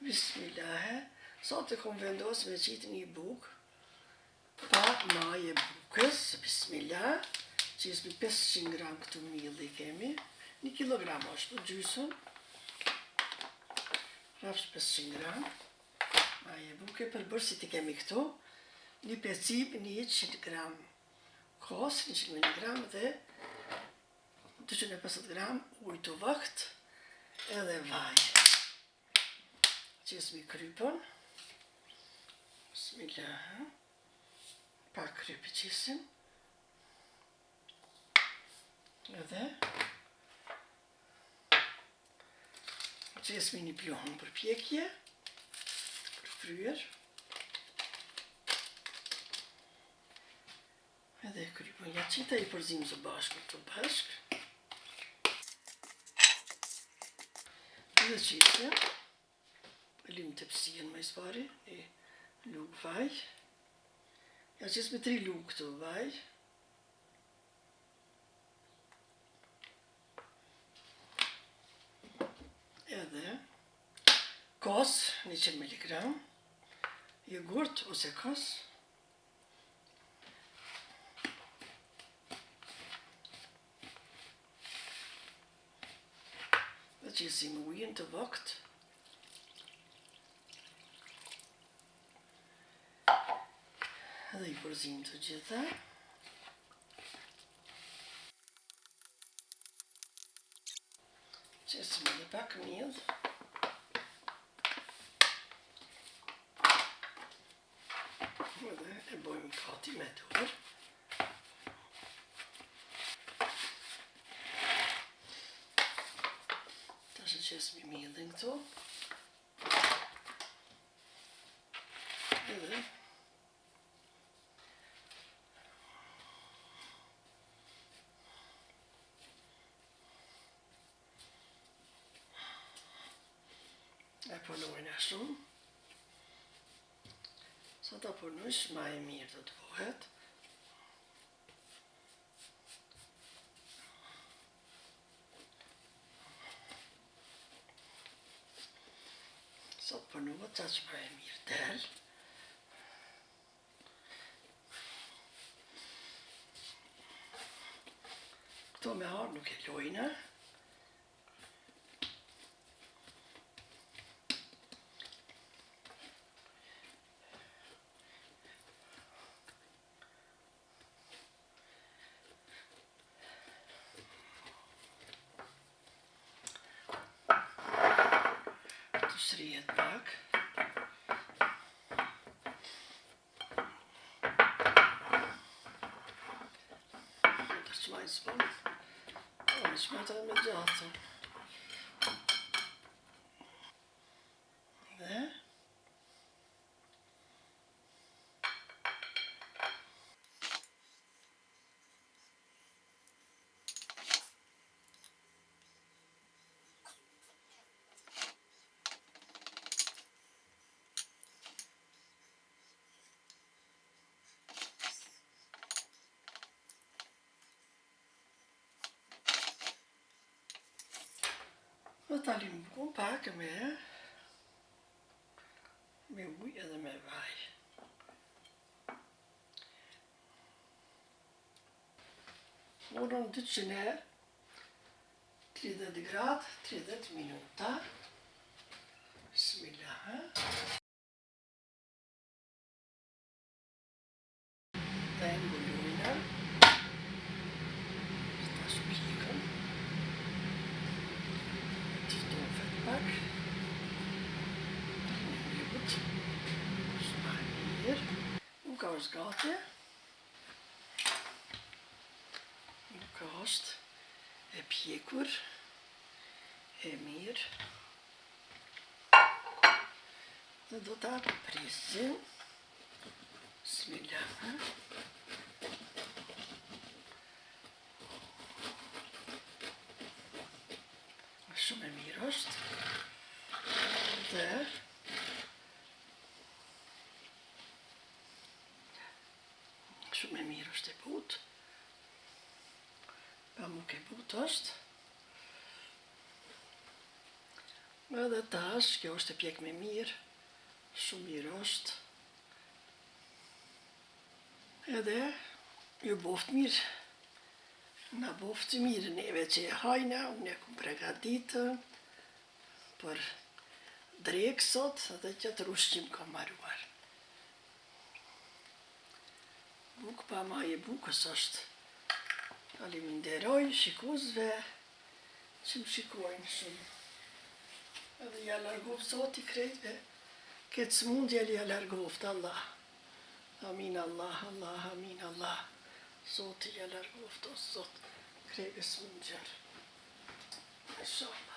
Bismillah. Sot e kom vendos me qitë një buk pa maje bukës. Bismillah. Qismi 500 gram këtu milli kemi. Një kilogram është për gjysën. Rafsh 500 gram. Maje buke për bërësit i kemi këtu. Një pecim, një 100 gram kos, 100 mg dhe 250 gram ujtë të vëkt edhe vaj qesë mi krypën. Bismillah. Pa krypë qesim. Edhe. Qesë mi një pjohën për pjekje. Për fryer. Edhe krypën jaqita i përzim zë bashkë të bashkë. Edhe qesë lim të pësien me ispari, e luk vaj. Ja qësë me tri luk të vaj. Edhe kos, 100 mg, jogurt ose kos. Dhe qësim ujën të voktë. Edhe i përzim të gjitha. Qesim edhe pak mjëllë. Edhe e bojmë kati me të urë. Ta shë qesim i mjëllën këto. Edhe punojnë ashtu. Sa ta punojsh, ma e mirë do të bëhet. Sa të punojnë, qa që ma e mirë del. Këto me harë nuk e lojnë, shrijet pak. Të shmaj së O, në shmaj të me gjatë. Dhe, dhe ta limu pak me me uj edhe me vaj. Morën 230 gradë, 30 minuta. Bismillah. Dhe mbulujna. Sta shpikën. Të stofet pak. Ljubët. Shma mirë. Nuk ka është gati. Nuk është e pjekur. E mirë. Dhe do ta prisim. Bismillah. Shumë e mirë është. Dhe shumë e mirë është e but. Pa nuk e but është. Edhe tash, kjo është e pjek me mirë, shumë mirë është. Edhe ju boft mirë, na boft mirë neve që e hajna, unë e kum pregaditë për drekë sot dhe që të rushqim ka maruar. Buk pa ma e bukës është. Aliminderoj shikuzve që më shikojnë shumë. Edhe ja largof Zoti krejtve, këtë smundje ja largoft Allah. Amin Allah, Allah, amin Allah. Zoti ja largoft o Zot krejtve smundjer. Inshallah.